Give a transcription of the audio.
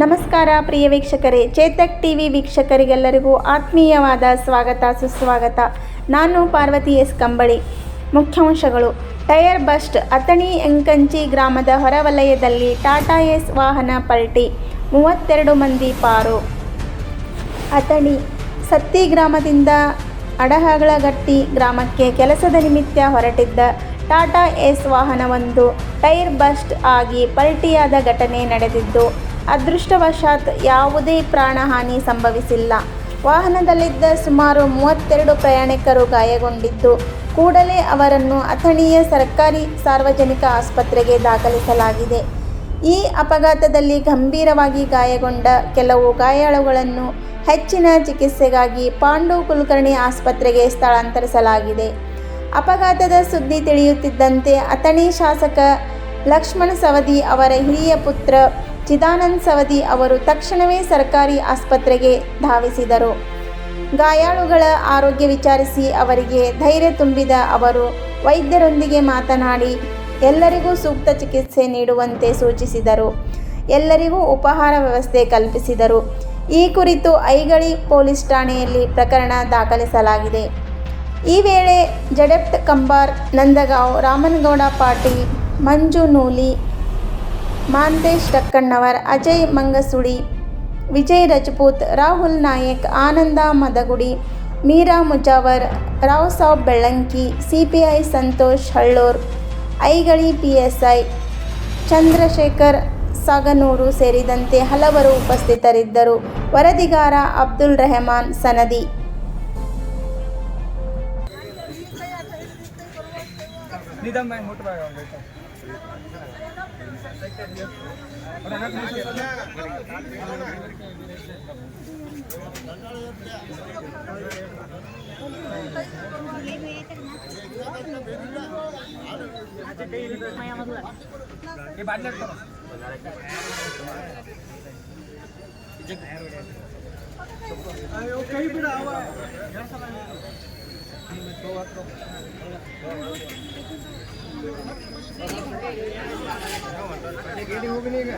ನಮಸ್ಕಾರ ಪ್ರಿಯ ವೀಕ್ಷಕರೇ. Chetak T V ವೀಕ್ಷಕರಿಗೆಲ್ಲರಿಗೂ ಆತ್ಮೀಯವಾದ ಸ್ವಾಗತ, ಸುಸ್ವಾಗತ. ನಾನು ಪಾರ್ವತಿ ಎಸ್. ಕಂಬಳಿ. ಮುಖ್ಯಾಂಶಗಳು. ಟೈರ್ ಬಸ್ಟ್, ಅಥಣಿ ಎಂಕಂಚಿ ಗ್ರಾಮದ ಹೊರವಲಯದಲ್ಲಿ ಟಾಟಾ ಎಸ್ ವಾಹನ ಪಲ್ಟಿ, ಮೂವತ್ತೆರಡು ಮಂದಿ ಪಾರು. ಅಥಣಿ ಸತ್ತಿ ಗ್ರಾಮದಿಂದ ಅಡಹಗಳಗಟ್ಟಿ ಗ್ರಾಮಕ್ಕೆ ಕೆಲಸದ ನಿಮಿತ್ತ ಹೊರಟಿದ್ದ ಟಾಟಾ ಎಸ್ ವಾಹನವೊಂದು ಟೈರ್ ಬಸ್ಟ್ ಆಗಿ ಪಲ್ಟಿಯಾದ ಘಟನೆ ನಡೆದಿದ್ದು ಅದೃಷ್ಟವಶಾತ್ ಯಾವುದೇ ಪ್ರಾಣಹಾನಿ ಸಂಭವಿಸಿಲ್ಲ. ವಾಹನದಲ್ಲಿದ್ದ ಸುಮಾರು ಮೂವತ್ತೆರಡು ಪ್ರಯಾಣಿಕರು ಗಾಯಗೊಂಡಿದ್ದು, ಕೂಡಲೇ ಅವರನ್ನು ಅಥಣಿಯ ಸರ್ಕಾರಿ ಸಾರ್ವಜನಿಕ ಆಸ್ಪತ್ರೆಗೆ ದಾಖಲಿಸಲಾಗಿದೆ. ಈ ಅಪಘಾತದಲ್ಲಿ ಗಂಭೀರವಾಗಿ ಗಾಯಗೊಂಡ ಕೆಲವು ಗಾಯಾಳುಗಳನ್ನು ಹೆಚ್ಚಿನ ಚಿಕಿತ್ಸೆಗಾಗಿ ಪಾಂಡು ಕುಲಕರ್ಣಿ ಆಸ್ಪತ್ರೆಗೆ ಸ್ಥಳಾಂತರಿಸಲಾಗಿದೆ. ಅಪಘಾತದ ಸುದ್ದಿ ತಿಳಿಯುತ್ತಿದ್ದಂತೆ, ಅಥಣಿ ಶಾಸಕ ಲಕ್ಷ್ಮಣ ಸವದಿ ಅವರ ಹಿರಿಯ ಪುತ್ರ ಚಿದಾನಂದ್ ಸವದಿ ಅವರು ತಕ್ಷಣವೇ ಸರ್ಕಾರಿ ಆಸ್ಪತ್ರೆಗೆ ಧಾವಿಸಿದರು. ಗಾಯಾಳುಗಳ ಆರೋಗ್ಯ ವಿಚಾರಿಸಿ ಅವರಿಗೆ ಧೈರ್ಯ ತುಂಬಿದ ಅವರು, ವೈದ್ಯರೊಂದಿಗೆ ಮಾತನಾಡಿ, ಎಲ್ಲರಿಗೂ ಸೂಕ್ತ ಚಿಕಿತ್ಸೆ ನೀಡುವಂತೆ ಸೂಚಿಸಿದರು. ಎಲ್ಲರಿಗೂ ಉಪಹಾರ ವ್ಯವಸ್ಥೆ ಕಲ್ಪಿಸಿದರು. ಈ ಕುರಿತು ಐಗಳಿ ಪೊಲೀಸ್ ಠಾಣೆಯಲ್ಲಿ ಪ್ರಕರಣ ದಾಖಲಿಸಲಾಗಿದೆ. ಈ ವೇಳೆ ಜಡೆಪ್ಟ್ Kambar, Nandagaon, Ramanagouda Patil, Manju Nooli Mantesh Takkannavar Ajay Mangasudi Vijay Rajput, Rahul Nayak, Ananda Madagudi, Meera Mujawar Rao Sab Bellanki C P I Santosh Hallur, Aigali P S I Chandrashekhar Saganur ಸೇರಿದಂತೆ ಹಲವರು ಉಪಸ್ಥಿತರಿದ್ದರು. ವರದಿಗಾರ ಅಬ್ದುಲ್ ರೆಹಮಾನ್ ಸನದಿ. ಮಾಡಿ ಮುಟ್ಬೇಡ ಅವ್ನು ಬೇಕಾ. ಹೋಗಿನ ಈಗ.